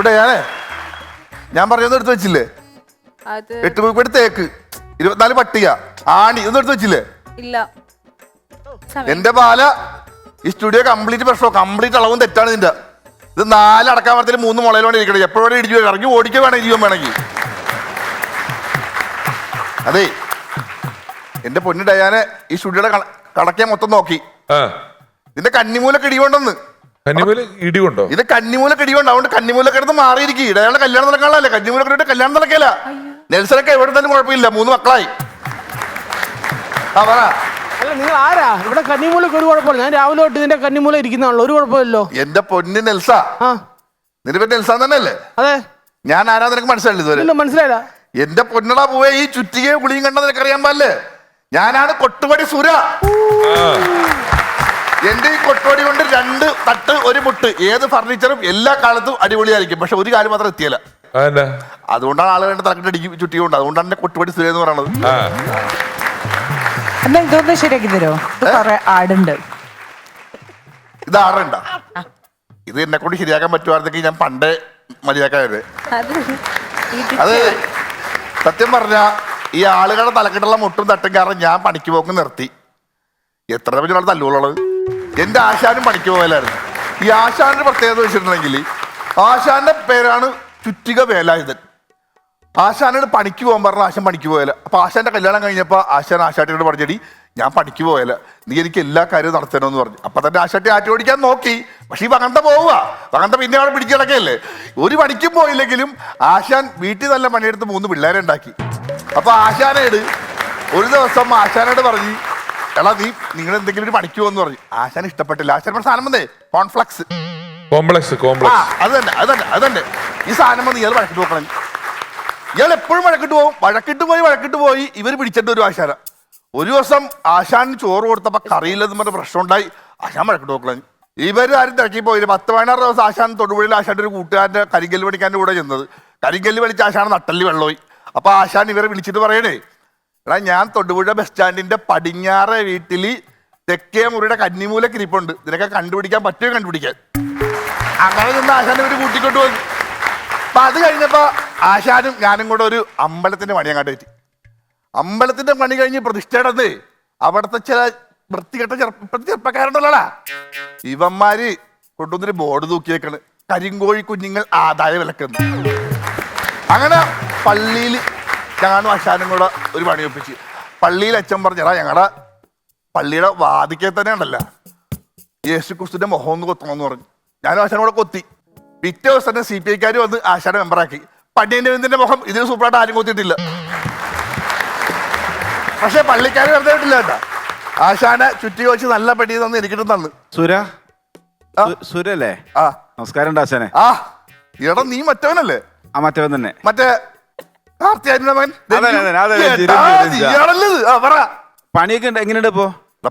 ഇവിടെ ഞാനേ ഞാൻ പറഞ്ഞൊന്നും എടുത്ത് വെച്ചില്ലേ? അത് എട്ട് രൂപയുടെ തേക്ക്. ഇരുപത്തിനാല് പട്ടിക. ആണി ഒന്നും എടുത്ത് വെച്ചില്ലേ? ഇല്ല. സമയം. എന്റെ പാല ഈ സ്റ്റുഡിയോ കംപ്ലീറ്റ് പ്രശ്നം. കംപ്ലീറ്റ് അളവും തെറ്റാണ് ഇതിന്റെ. ഇത് നാല് അടക്കാൻ പറ്റത്തിൽ മൂന്ന് വേണ്ടി ഇരിക്കണേ. എപ്പോഴും ഇടിച്ചു വരും. ഇറങ്ങി ഓടിക്കുക വേണം ഇരിക്കും വേണമെങ്കിൽ. അതെ എന്റെ പൊന്നു ഡയാനെ ഈ സ്റ്റുഡിയോയുടെ കടക്കാൻ മൊത്തം നോക്കി. ആ. ഇതിന്റെ കന്നിമൂലൊക്കെ ഇടികൊണ്ടെന്ന് കന്നിമൂല ഇടികൊണ്ടോ ഇത് കന്നിമൂലൊക്കെ ഇടികൊണ്ട് അതുകൊണ്ട് കന്നിമൂലൊക്കെ എടുത്ത് മാറിയിരിക്കും. ഇടയാളുടെ കല്യാണം നടക്കാനല്ലേ? കന്നിമൂലൊക്കെ ഇട്ട് കല്യാണം നടക്കില്ല നെൽസനൊക്കെ എവിടെ തന്നെ കുഴപ്പമില്ല. മൂന്ന് മക്കളായി. ആ പറ. അല്ല നിങ്ങൾ ആരാ? ഇവിടെ കന്നിമൂലക്ക് ഒരു കുഴപ്പമില്ല. ഞാൻ രാവിലെ തൊട്ട് ഇതിന്റെ കന്നിമൂല ഇരിക്കുന്നതാണല്ലോ. ഒരു കുഴപ്പമില്ലല്ലോ. എന്റെ പൊന്ന് നെൽസ. ആ. നിന്റെ പേര് നെൽസ തന്നെയല്ലേ? അതെ. ഞാൻ ആരാ നിനക്ക് മനസ്സിലായില്ല ഇതുവരെ? ഇല്ല മനസ്സിലായില്ല. എന്റെ പൊന്നടാ പോവേ ഈ ചുറ്റികയും ഗുളിയും കണ്ട നിനക്കറിയാൻ പാടില്ലേ? ഞാനാണ് കൊട്ടുപടി സുര. എന്റെ ഈ കൊട്ടുപടി കൊണ്ട് രണ്ട് തട്ട് ഒരു മുട്ട് ഏത് ഫർണിച്ചറും എല്ലാ കാലത്തും അടിപൊളിയായിരിക്കും. പക്ഷെ ഒരു കാര്യം മാത്രം എത്തിയല്ല. അതെന്നാ അതുകൊണ്ടാണ് ആളുകൾ എന്റെ തലക്കിട്ട് അടിക്കും കൊണ്ട് അതുകൊണ്ടാണ് എന്നെ കൊട്ടുപടി സുര എന്ന് പറയുന്നത്. ആ. എന്നാ ഇതൊന്ന് ശരിയാക്കി തരുമോ? ഇത് കുറെ ആടുണ്ട്. ഇത് ആറണ്ട ഇത് എന്നെ കൊണ്ട് ശരിയാക്കാൻ പറ്റുമായിരുന്നെങ്കിൽ ഞാൻ പണ്ടേ മതിയാക്കായത് അത് അത് സത്യം പറഞ്ഞ ഈ ആളുകളുടെ തലക്കെട്ടുള്ള മുട്ടും തട്ടും കാരണം ഞാൻ പണിക്ക് പോക്ക് നിർത്തി. എത്ര പേര് തല്ലുള്ളത് എന്റെ ആശാനും പണിക്ക് പോകലായിരുന്നു. ഈ ആശാന്റെ പ്രത്യേകത വെച്ചിട്ടുണ്ടെങ്കിൽ ആശാന്റെ പേരാണ് ചുറ്റിക വേലായുധൻ. ആശാനോട് പണിക്ക് പോകാൻ പറഞ്ഞ ആശാൻ പണിക്ക് പോയാല അപ്പൊ ആശാന്റെ കല്യാണം കഴിഞ്ഞപ്പോൾ ആശാൻ ആശാട്ടിയോട് പറഞ്ഞടി ഞാൻ പണിക്ക് പോയാല നീ എനിക്ക് എല്ലാ കാര്യവും നടത്തണമെന്ന് പറഞ്ഞു. അപ്പൊ തന്നെ ആശാട്ടി ആറ്റി ഓടിക്കാൻ നോക്കി. പക്ഷെ ഈ വകണ്ട പോവുക. വകണ്ട പിന്നെ അവിടെ പിടിച്ചു കിടക്കല്ലേ ഒരു പണിക്കും പോയില്ലെങ്കിലും ആശാൻ വീട്ടിൽ നല്ല പണിയെടുത്ത് മൂന്ന് പിള്ളേരെ ഉണ്ടാക്കി. അപ്പൊ ആശാനോട് ഒരു ദിവസം ആശാനോട് പറഞ്ഞു എടാ നീ നിങ്ങൾ എന്തെങ്കിലും ഒരു പണിക്ക് പോകുമെന്ന് പറഞ്ഞു. ആശാൻ ഇഷ്ടപ്പെട്ടില്ല. ആശാൻ പറഞ്ഞ സാധനം വന്നേ കോൺഫ്ലക്സ് കോംപ്ലക്സ് ആ കോംപ്ലക്സ് അത് തന്നെ അത് തന്നെ അത് തന്നെ. ഈ സാധനം വന്ന് ഇയാൾ വഴക്കിട്ട് നോക്കണം ഇയാൾ എപ്പോഴും വഴക്കിട്ട് പോകും വഴക്കിട്ട് പോയി വഴക്കിട്ട് പോയി. ഇവർ പിടിച്ചിട്ട് ഒരു ആശാന. ഒരു ദിവസം ആശാൻ ചോറ് കൊടുത്തപ്പോ കറിയില്ലെന്ന് പറഞ്ഞ പ്രശ്നം ഉണ്ടായി ആശാൻ വഴക്കിട്ട് നോക്കണം ഇവർ ആരും തിരക്കി പോയില്ല. പത്ത് പതിനാറ് ദിവസം ആശാൻ തൊടുപുഴയിൽ ആശാന്റെ ഒരു കൂട്ടുകാരന്റെ കരിങ്കല്ല് പഠിക്കാന്റെ കൂടെ ചെന്നത്. കരിങ്കല്ല് പണിച്ച് ആശാൻ നട്ടല്ലി വെള്ളമായി അപ്പൊ ആശാൻ ഇവരെ വിളിച്ചിട്ട് പറയണേ എടാ ഞാൻ തൊടുപുഴ ബസ് സ്റ്റാൻഡിന്റെ പടിഞ്ഞാറെ വീട്ടിൽ തെക്കേ മുറിയുടെ കന്നിമൂലക്ക് ഇരിപ്പുണ്ട്. ഇതിനൊക്കെ കണ്ടുപിടിക്കാൻ പറ്റുമോ കണ്ടുപിടിക്കാൻ? അങ്ങനെ നിന്ന് ആശാനും ഒരു കൂട്ടിക്കൊണ്ട് വന്നു അപ്പൊ അത് കഴിഞ്ഞപ്പോ ആശാനും ഞാനും കൂടെ ഒരു അമ്പലത്തിന്റെ പണി അങ്ങോട്ട് പറ്റി അമ്പലത്തിന്റെ പണി കഴിഞ്ഞ് പ്രതിഷ്ഠയുടെ അവിടുത്തെ ചില വൃത്തികെട്ട ചെറുപ്പ ചെറുപ്പക്കാരുണ്ടല്ലോടാ. ഇവന്മാര് കൊണ്ടുവന്നൊരു ബോർഡ് തൂക്കിയേക്കാണ്. കരിങ്കോഴി കുഞ്ഞുങ്ങൾ ആദായ വിലക്കുന്നു അങ്ങനെ പള്ളിയിൽ ഞാനും അശാനും കൂടെ ഒരു പണി ഒപ്പിച്ച്. പള്ളിയിൽ അച്ഛൻ പറഞ്ഞടാ ഞങ്ങളുടെ പള്ളിയുടെ വാതിക്കെ തന്നെ ഉണ്ടല്ലോ യേശു ക്രിസ്തുവിന്റെ മുഖം ഒന്ന് കൊത്തണമെന്ന് പറഞ്ഞു. ഞാനും ആശാനും കൂടെ കൊത്തി. പിറ്റേ ദിവസം തന്നെ സി പി ഐക്കാർ വന്ന് ആശാനെ മെമ്പറാക്കി പണ്ഡിന്റെ വിന്ദിന്റെ മുഖം ഇതിന് സൂപ്പറായിട്ട് ആരും കൊത്തിയിട്ടില്ല. പക്ഷെ പള്ളിക്കാർ വെറുതെ വിട്ടില്ല കേട്ടാ. ആശാനെ ചുറ്റി വെച്ച് നല്ല പടി തന്ന് എനിക്കിട്ട് തന്ന്. സുര? സുരല്ലേ? ആ. നമസ്കാരം ആശാനെ. ആ. എടാ നീ മറ്റവനല്ലേ? ആ മറ്റവൻ തന്നെ. മറ്റേ പണിയൊക്കെ ഉണ്ട് എങ്ങനെയുണ്ട് ഇപ്പോ?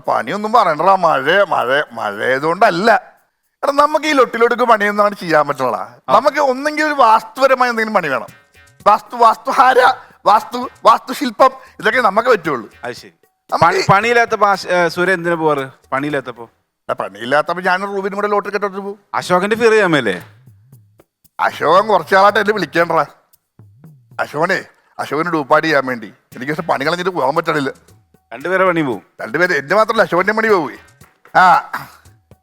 പണിയൊന്നും പറയണ്ടടാ. മഴ മഴ മഴയതുകൊണ്ടല്ല എടാ നമുക്ക് ഈ ലൊട്ടിലൊടുക്ക് പണിയൊന്നും ചെയ്യാൻ പറ്റുള്ള നമുക്ക് ഒന്നെങ്കിൽ ഒരു വാസ്തുപരമായ എന്തെങ്കിലും പണി വേണം. വാസ്തു വാസ്തുഹാര വാസ്തു വാസ്തുശില്പം ഇതൊക്കെ നമുക്ക് പറ്റുള്ളൂ. അത് ശരി. പണിയില്ലാത്തപ്പോ സൂര്യ എന്തിനു പോവാറ്? പണിയില്ലാത്തപ്പോ? പണിയില്ലാത്തപ്പോ ഞാൻ റൂബിനും കൂടെ ലോട്ടറി കെട്ടിട്ട് പോകും. അശോകന്റെ ഫിയർ ചെയ്യാമല്ലേ അശോകൻ കുറച്ചാളായിട്ട് എന്നെ വിളിക്കേണ്ടടാ. അശോകനെ അശോകന് ഡൂപ്പാടി ചെയ്യാൻ വേണ്ടി. എനിക്ക് പക്ഷെ പണി കളഞ്ഞിട്ട് പോകാൻ പറ്റണില്ല. രണ്ടുപേരെ പണി പോവും. രണ്ടുപേര് എന്റെ മാത്രമല്ല അശോകന്റെ പണി പോവേ. ആ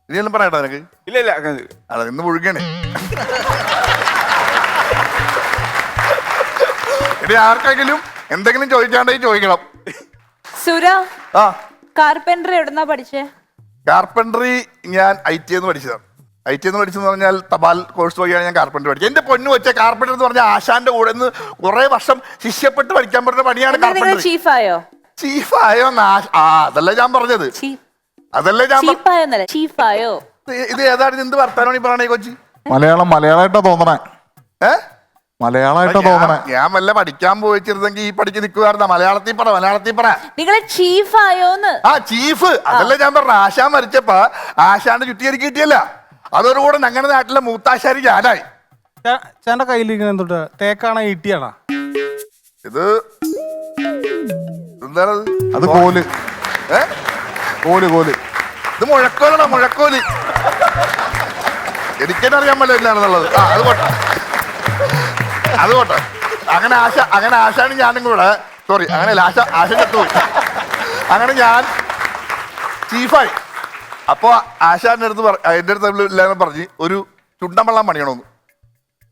ഇനിയൊന്നും പറയട്ടോ നിനക്ക്. ഇല്ല ഇല്ല അതെ ഇന്ന് മുഴുകണേ. ഇനി ആർക്കെങ്കിലും എന്തെങ്കിലും ചോദിക്കാണ്ടെങ്കിൽ ചോദിക്കണം. സുര ആ. എവിടുന്നാ പഠിച്ചേ? കാർപെന്ററി ഞാൻ ഐ ടി എന്ന് പഠിച്ചതാണ്. ഐ ടി എന്ന് പഠിച്ചെന്ന് പറഞ്ഞാൽ തപാൽ കോഴ്സ് വഴിയാണ് ഞാൻ കാർപ്പന്റർ പഠിച്ചത്. എന്റെ പൊന്നു വെച്ച കാർപ്പന്റർ എന്ന് പറഞ്ഞാൽ ആശാന്റെ കൂടെ നിന്ന് കുറെ വർഷം ശിഷ്യപ്പെട്ട് പഠിക്കാൻ പറ്റുന്ന പണിയാണ് കാർപ്പൻട്രി ചീഫായോ? ചീഫായോ ആ അതല്ല ഞാൻ പറഞ്ഞത്. അതല്ല ഞാൻ ചീഫായോ? ഇത് ഇത് ഏതാണ്? എന്ത് വർത്താനമാണ് ഈ പറയണേ കൊച്ചി? മലയാളം മലയാളമായിട്ടാ തോന്നണേ. ഏ? മലയാളമായിട്ടാ തോന്നണേ. ഞാൻ- വല്ല പഠിക്കാൻ പോയിച്ചിരുന്നെങ്കിൽ ഈ പഠിക്ക് നിൽക്കുമായിരുന്ന മലയാളത്തിൽ പറ മലയാളത്തിൽ പറ. നിങ്ങളെ ചീഫ് ആയോന്ന് ആ ചീഫ്. അതല്ലേ ഞാൻ പറഞ്ഞ ആശാൻ മരിച്ചപ്പോ ആശാന്റെ ചുറ്റിയരി കിട്ടിയല്ല. അതോടുകൂടെ ഞങ്ങളുടെ നാട്ടിലെ മൂത്താശാരി ഞാനായി. ചേട്ടന്റെ കയ്യിലിരിക്കുന്ന എന്തുണ്ട് തേക്കാണോ ഈട്ടിയാണോ? ഇത് എന്താണത് അത് കോൽ. ഏ? കോൽ കോൽ. ഇത് മുഴക്കോലാണോ മുഴക്കോൽ. എനിക്കെന്നെ അറിയാൻ പറ്റില്ല എന്നാണെന്നുള്ളത് ആ അത് പോട്ടെ. അതുകൊട്ടെ അങ്ങനെ ആശ അങ്ങനെ ആശാണ് ഞാനും കൂടെ സോറി അങ്ങനെ ആശ ആശ ചത്തു. അങ്ങനെ ഞാൻ ചീഫായി. അപ്പോ ആശാന്റെ അടുത്ത് പറ- എന്റെ അടുത്ത് എല്ലാവരും പറഞ്ഞ് ഒരു ചുണ്ടൻ വെള്ളം പണിയണമെന്ന്.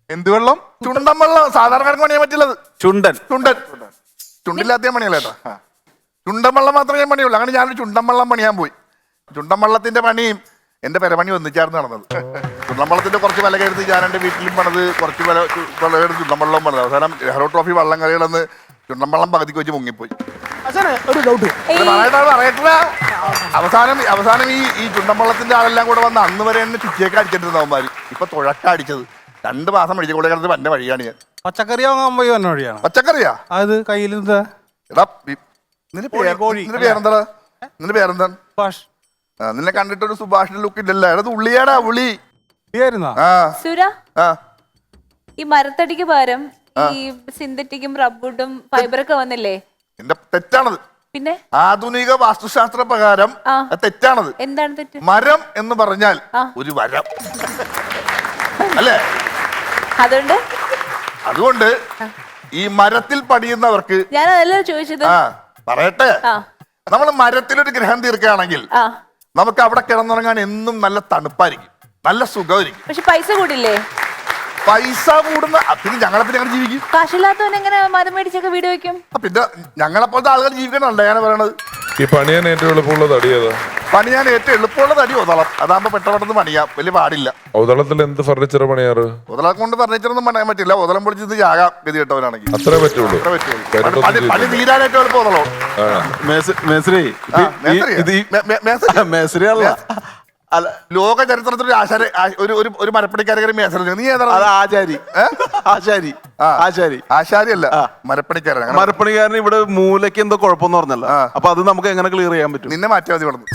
എന്ത് വെള്ളം? ചുണ്ടൻ വെള്ളം സാധാരണക്കാർക്ക് പണിയാൻ പറ്റില്ലത്. ചുണ്ടൻ. ചുണ്ടൻ. ചുണ്ടില്ലാത്ത പണിയല്ല കേട്ടോ. ചുണ്ടൻ വെള്ളം മാത്രമേ ഞാൻ പണിയുള്ളൂ. അങ്ങനെ ഞാനൊരു ചുണ്ടൻ വെള്ളം പണിയാൻ പോയി. ചുണ്ടൻ വെള്ളത്തിന്റെ പണിയും എന്റെ പെരപണി ഒന്നിച്ചായിരുന്നു നടന്നത്. ചുണ്ടൻ വെള്ളത്തിന്റെ കുറച്ച് വില കരുതി ഞാൻ എന്റെ വീട്ടിലും പണിത് കുറച്ച് വില വില കരുതി ചുണ്ടൻ വെള്ളം പണിത്. അവസാനം നെഹ്റു ട്രോഫി വള്ളം കളികളെന്ന് ചുണ്ടൻ വെള്ളം പകുതിക്ക് വെച്ച് മുങ്ങിപ്പോയി. അച്ഛനെ ഒരു ഡൗട്ട് ഇത് പറയട്ടെ പറയട്ടെ. അവസാനം അവസാനം ഈ ഈ ചുണ്ടമ്പള്ളത്തിന്റെ ആളെല്ലാം കൂടെ വന്ന് അന്ന് വരെ എന്നെ ചുറ്റിയൊക്കെ അടിച്ചിട്ടുണ്ട് അവന്മാര്. ഇപ്പൊ തുഴക്ക അടിച്ചത്. രണ്ട് മാസം മെഡിക്കൽ കൂടെ കിടന്ന് പന്റെ വഴിയാണ് ഞാൻ. പച്ചക്കറി വാങ്ങാൻ പോയി വന്ന വഴിയാണ്? പച്ചക്കറിയാ? അത് കയ്യിൽ എന്താ? എടാ നിന്റെ പേരെന്താണ്? നിന്നെ കണ്ടിട്ട് ഒരു സുഭാഷിന്റെ ലുക്ക് ഇല്ലല്ലോ. എടാ ഉള്ളിയാടാ ഉള്ളി. ആ. സുര ഈ മരത്തടിക്ക് പകരം ഈ സിന്തറ്റിക്കും റബ്ബുഡും ഫൈബറൊക്കെ വന്നില്ലേ? എന്റെ തെറ്റാണത്. പിന്നെ? ആധുനിക വാസ്തുശാസ്ത്ര പ്രകാരം തെറ്റാണത്. എന്താണ് തെറ്റ്? മരം എന്ന് പറഞ്ഞാൽ ഒരു വരം. അല്ലേ? അതുകൊണ്ട്? അതുകൊണ്ട് ഈ മരത്തിൽ പണിയുന്നവർക്ക് ഞാൻ അതല്ലോ ചോദിച്ചത്? ആ പറയട്ടെ. നമ്മൾ മരത്തിലൊരു ഗ്രഹം തീർക്കുകയാണെങ്കിൽ നമുക്ക് അവിടെ കിടന്നുറങ്ങാൻ എന്നും നല്ല തണുപ്പായിരിക്കും. നല്ല സുഖമായിരിക്കും. പക്ഷെ പൈസ കൂടില്ലേ? പൈസ കൂടുന്ന ആ, പിന്നെ ഞങ്ങളെ പിന്നെ ജീവിക്കും? കാശില്ലാത്തവൻ എങ്ങനെ മരം മേടിച്ചൊക്കെ വീട് വെക്കും? ആ, പിന്നെ ഞങ്ങളെപ്പോലത്തെ ആളുകൾ ജീവിക്കണമല്ല ഞാൻ പറയണത്. ഈ പണിയാൻ ഏറ്റവും എളുപ്പമുള്ള തടിയത് പണി പണിയാൻ ഏറ്റവും എളുപ്പമുള്ള തടി ഒതളം അതാകുമ്പോ പെട്ടെന്ന് പണിയാം വലിയ പാടില്ല. ഔതളത്തിൽ എന്ത് ഫർണിച്ചർ പണിയാറ്? ഒതളം കൊണ്ട് ഫർണിച്ചറൊന്നും പണിയാൻ പറ്റില്ല. ഒതളം പൊളിച്ചത് ജാകാം ഗതി കേട്ടവനാണെങ്കിൽ. അത്രേ പറ്റുള്ളൂ. അത്ര പറ്റുള്ളൂ. പണി- പണി- തീരാൻ ഏറ്റവും എളുപ്പം ഒതളോ മേസ്രി ആ, മേസ്തിരിയാ? May- may- മേസ്തിരി? മേസ്രി അല്ല അല്ല ലോക ചരിത്രത്തിൽ ഒരു ആശാര ഒരു ഒരു ഒരു മരപ്പണിക്കാരെ മേസറി നീ ഏതാ അത് ആചാരി. ആചാരി. ആ. ആചാരി. ആശാരി അല്ല മരപ്പണിക്കാരൻ മരപ്പണിക്കാരൻ ഇവിടെ മൂലയ്ക്ക് എന്തോ കുഴപ്പമെന്ന് പറഞ്ഞല്ലോ. ആ. അപ്പൊ അത് നമുക്ക് എങ്ങനെ ക്ലിയർ ചെയ്യാൻ പറ്റും? നിന്നെ മാറ്റിയാൽ മതി വളർന്നു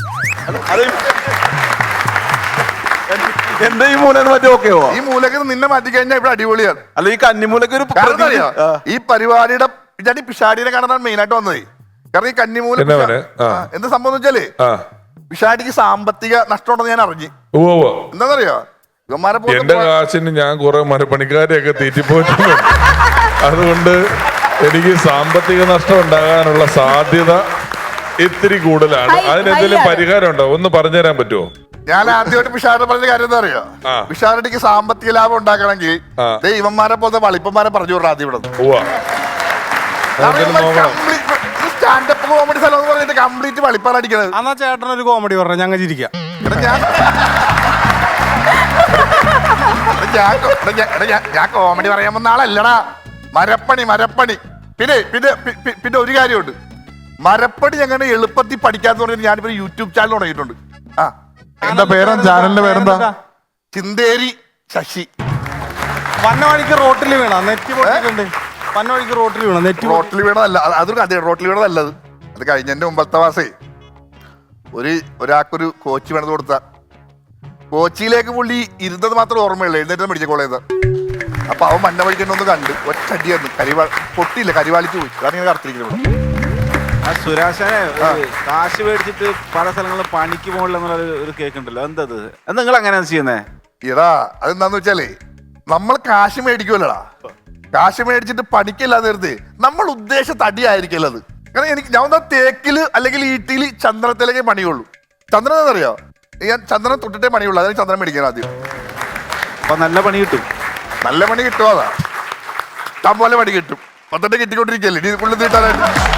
എന്റെ ഈ മൂല മറ്റേ ഓക്കെയോ ഈ മൂലക്ക് നിന്നെ മാറ്റി കഴിഞ്ഞാൽ ഇവിടെ അടിപൊളിയാണ്. അല്ല ഈ കന്നിമൂലക്ക് ഒരു. ഈ പരിപാടിയുടെ പിഷാടിനെ കാണാൻ മെയിൻ ആയിട്ട് വന്നത്. കാരണം ഈ കന്നിമൂല എന്ത് സംഭവം വെച്ചാൽ ആ പിഷാടിക്ക് സാമ്പത്തിക നഷ്ടമുണ്ടെന്ന് ഞാൻ അറിഞ്ഞു. എന്താണെന്നറിയോ? ഇവന്മാരെ എന്റെ കാശിന് ഞാൻ കുറെ മരപ്പണിക്കാരെയൊക്കെ തീറ്റിപ്പോയിട്ടുണ്ട്. അതുകൊണ്ട് എനിക്ക് സാമ്പത്തിക നഷ്ടം ഉണ്ടാകാനുള്ള സാധ്യത ഇത്തിരി കൂടുതലാണ്. അതിനെന്തെങ്കിലും പരിഹാരം ഉണ്ടോ ഒന്ന് പറഞ്ഞുതരാൻ പറ്റുമോ? ഞാൻ ആദ്യമായിട്ട് പിഷാരുടെ പറഞ്ഞ കാര്യം എന്താ അറിയോ. പിഷാരടിക്ക് സാമ്പത്തിക ലാഭം ഉണ്ടാക്കണമെങ്കിൽ ഇവന്മാരെ പോലത്തെ വളിപ്പന്മാരെ പറഞ്ഞു വിടാം ആദ്യം ഇവിടെ കോമഡി സ്ഥലം എന്ന് പറഞ്ഞിട്ട് കംപ്ലീറ്റ് വളിപ്പാടിക്കണത് എന്നാ ചേട്ടൻ ഒരു കോമഡി പറഞ്ഞു ഞങ്ങൾ ചിരിക്കാം. എടാ ഞാൻ എടാ ഞാൻ കൊ- എടാ ഞാൻ- എടാ ഞാൻ- ഞാൻ കോമഡി പറയാൻ വന്ന ആളല്ലടാ. മരപ്പണി മരപ്പണി. പിന്നെ പിന്നെ പി- പി- പിന്നെ ഒരു കാര്യമുണ്ട്. മരപ്പണി ഞങ്ങനെ എളുപ്പത്തിൽ പഠിക്കാന്ന് പറഞ്ഞിട്ട് ഞാനിപ്പോ യൂട്യൂബ് ചാനൽ തുടങ്ങിയിട്ടുണ്ട്. ആ. എന്താ പേരാ? ചാനലിന്റെ പേരെന്താ? ചിന്തേരി ശശി. വന്ന വഴിക്ക് റോട്ടിൽ വീണ? നെറ്റ് പൊട്ടിട്ടുണ്ട് വന്ന വഴിക്ക് റോട്ടിൽ വീണ? നെറ്റ് റോട്ടിൽ വീണതല്ല. അത് അതൊരു കഥ റോട്ടിൽ വീണതല്ലത് അത് കഴിഞ്ഞതിന്റെ മുമ്പത്തെ മാസേ ഒരു ഒരാൾക്കൊരു കോച്ച് വേണത് കൊടുത്ത. കോച്ചിയിലേക്ക് പുള്ളി ഇരുന്നത് മാത്രം ഓർമ്മയുള്ളൂ. എഴുന്നേറ്റ് മെഡിക്കൽ കോളേജ് അപ്പൊ അവൻ മണ്ണ വഴിക്കണ്ടൊന്ന് കണ്ട്. ഒറ്റടിയായിരുന്നു കരിവാ പൊട്ടിയില്ല. കരിവാളിച്ച് പോയി. അതാണ് ഇങ്ങനെ കടത്തിരിക്കുന്നത്. ആ സുരാശനെ കാശ് മേടിച്ചിട്ട് പല സ്ഥലങ്ങളിൽ പണിക്ക് പോകണില്ല ഒരു- കേക്കുണ്ടല്ലോ എന്താ അത് അത് നിങ്ങൾ അങ്ങനെയാണ് ചെയ്യുന്നേ? ഇടാ അതെന്താന്ന് വെച്ചാലേ നമ്മൾ കാശ് മേടിക്കുമല്ലോടാ കാശ് മേടിച്ചിട്ട് പണിക്കല്ലാതെ നിർത്തി നമ്മൾ ഉദ്ദേശ അത് കാരണം എനിക്ക് ഞാൻ ഒന്നാ തേക്കിൽ അല്ലെങ്കിൽ ഈട്ടിയിൽ ചന്ദ്രത്തിലേക്ക് പണിയുള്ളൂ. ചന്ദ്രൻ എന്നറിയോ ഞാൻ ചന്ദ്രൻ തൊട്ടിട്ടേ പണിയുള്ളൂ. അതാണ് ചന്ദ്രൻ മേടിക്കണം ആദ്യം. അപ്പൊ നല്ല പണി കിട്ടും. നല്ല പണി കിട്ടും അതാ. തമ്പോലെ പോലെ പണി കിട്ടും. പത്തട്ട് കിട്ടിക്കൊണ്ടിരിക്കല്ലേ ഇനി പുള്ളി തീട്ടാനായിട്ട്